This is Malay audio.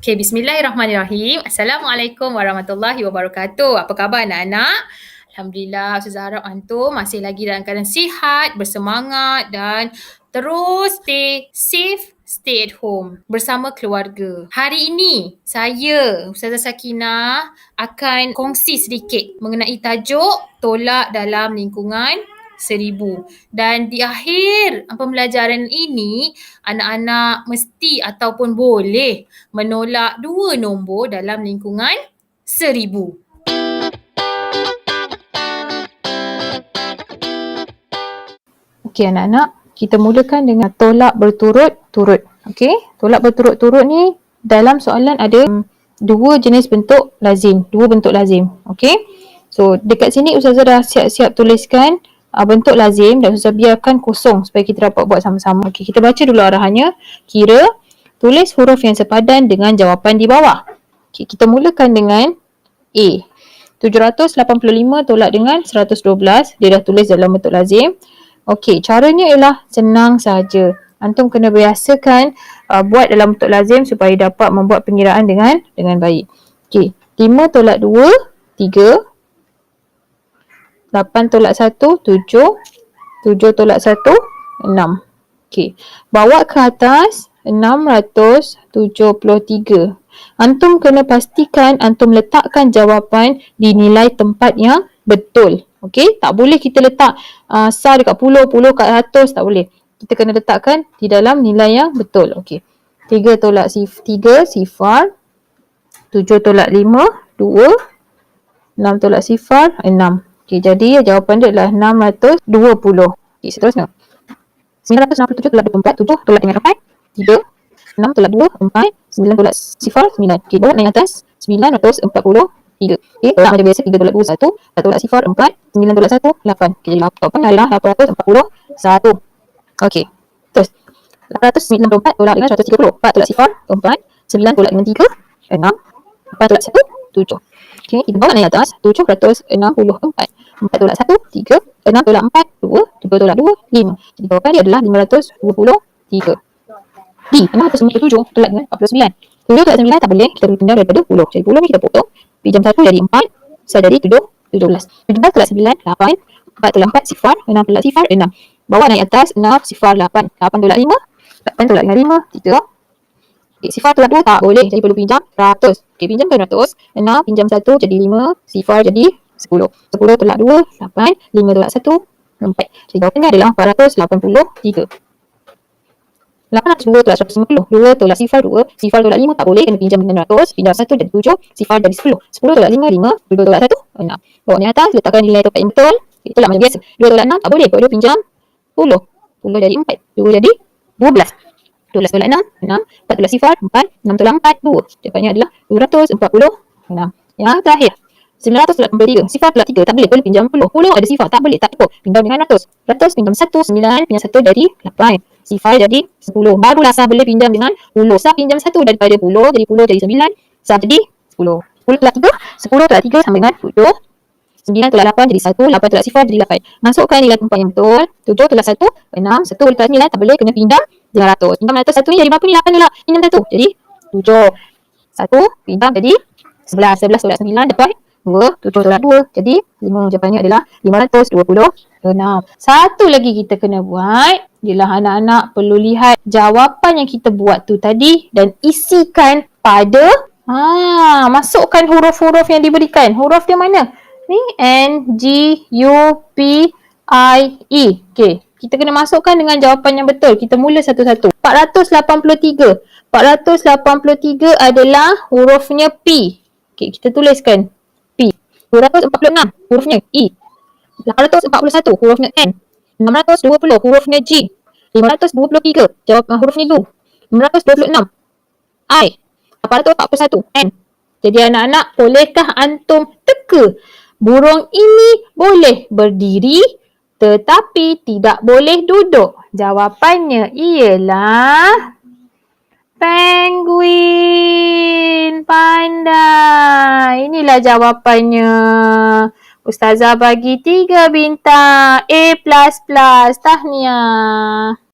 Okay, bismillahirrahmanirrahim. Assalamualaikum warahmatullahi wabarakatuh. Apa khabar anak-anak? Alhamdulillah, Ustazah harap antum masih lagi dalam keadaan sihat, bersemangat dan terus stay safe, stay at home bersama keluarga. Hari ini, saya, Ustazah Sakinah akan kongsi sedikit mengenai tajuk tolak dalam lingkungan seribu. Dan di akhir pembelajaran ini, anak-anak mesti ataupun boleh menolak dua nombor dalam lingkungan seribu. Okey anak-anak, kita mulakan dengan tolak berturut-turut. Okey, tolak berturut-turut ni dalam soalan ada dua jenis bentuk lazim, dua bentuk lazim. Okey. So dekat sini Ustazah dah siap-siap tuliskan uh, bentuk lazim dan Ustazah biarkan kosong supaya kita dapat buat sama-sama. Okey, kita baca dulu arahannya. Kira, tulis huruf yang sepadan dengan jawapan di bawah. Okey, kita mulakan dengan A. 785 tolak dengan 112. Dia dah tulis dalam bentuk lazim. Okey, caranya ialah senang saja. Antum kena biasakan uh, buat dalam bentuk lazim supaya dapat membuat pengiraan dengan dengan baik. Okey, 5 tolak 2, 3. 8 tolak 1, 7. 7 tolak 1, 6. Okey. Bawa ke atas 673. Antum kena pastikan antum letakkan jawapan di nilai tempat yang betul. Okey, tak boleh kita letak uh, sar dekat puluh, puluh kat ratus, tak boleh. Kita kena letakkan di dalam nilai yang betul. Okey. 3 tolak sif, 3 sifar. 7 tolak 5, 2. 6 tolak sifar, 6. Okey, jadi jawapan dia adalah 620. Okey, seterusnya. 967 tolak 24, 7 tolak dengan 4, 3. 6 tolak 2, 4. 9 tolak sifar, 9. Okey, bawa naik atas. 943. Okey, tolak macam biasa, 3 tolak 2, 1. 1 tolak sifar, 4. 9 tolak 1, 8. Okey, jawapan adalah 841. Okey, terus. 894 tolak dengan 130. 4 tolak sifar, 4. 9 tolak dengan 3, 6. 4 tolak 1, 7. Okey, kita bawa naik atas. 764. 4 tolak 1, 3. 6 tolak 4, 2. 3 tolak 2, 5. Jadi jawapan dia adalah 523. D. 697 tolak dengan 49. 7 tolak 9 tak boleh. Kita boleh pindah daripada 10. Jadi 10 ni kita potong. Pinjam 1 jadi 4. So jadi 7, 17. 17 tolak 9, 8. 4 tolak 4, sifar. 6 tolak sifar, 6. Bawa naik atas. 6, sifar 8. 8 tolak 5. 8 tolak dengan 5, 3. Okay, sifar tolak 2 tak boleh. Jadi perlu pinjam 100. Okey, pinjamkan 100. 6, pinjam 1 jadi 5. Sifar jadi 10. 10 tolak 2, 8. 5 tolak 1, 4. Jadi jawapannya adalah 483. 802 tolak 150. 2 tolak sifar 2. Sifar tolak 5 tak boleh. Kena pinjam dengan 100. Pinjam 1 jadi 7. Sifar jadi 10. 10 tolak 5, 5. 2 tolak 1, 6. Bawa ni atas. Letakkan nilai tempat yang betul. Itulah macam biasa. 2 tolak 6 tak boleh. Kalau dia pinjam 10. 10 jadi 4. 2 jadi 12. 12 tolak 6, 6. 4 tolak sifar, 4. 6 tolak 4, 2. Jawapannya adalah 246. Yang terakhir. 900 tolak 3. Sifar tolak 3. Tak boleh. Boleh pinjam 10. 10 ada sifar. Tak boleh. Tak cukup. Pinjam dengan 100. 100 pinjam 1. 9 pinjam 1 dari 8. Sifar jadi 10. Barulah sah boleh pinjam dengan 10. Sah pinjam 1 daripada 10. Jadi 10 jadi 9. Sah jadi 10. 10 tolak 3. 10 tolak 3 sama dengan 7. 9 tolak 8 jadi 1. 8 tolak sifar jadi 8. Masukkan nilai tempat yang betul. 7 tolak 1. 6. 1 tolak 9. Tak boleh. Kena pinjam dengan 100. Pinjam 100. 1 ni jadi berapa ni? 8 tolak. Pinjam 1. Jadi 7. 1. Pinjam jadi 11. 11 tolak 9 dapat 2. 7 tolak 2. Jadi 5 jawapannya adalah 526. Satu lagi kita kena buat. Ialah anak-anak perlu lihat jawapan yang kita buat tu tadi. Dan isikan pada Ha, masukkan huruf-huruf yang diberikan. Huruf dia mana? Ni N, G, U, P, I, E. Okey. Kita kena masukkan dengan jawapan yang betul. Kita mula satu-satu. 483. 483 adalah hurufnya P. Okey, kita tuliskan. 246 hurufnya E. 841 hurufnya N. 620 hurufnya G. 523 jawapan hurufnya U. 526 I. 841 N. Jadi anak-anak, bolehkah antum teka? Burung ini boleh berdiri tetapi tidak boleh duduk. Jawapannya ialah penguin pandai. Inilah jawapannya. Ustazah bagi tiga bintang A++. Tahniah.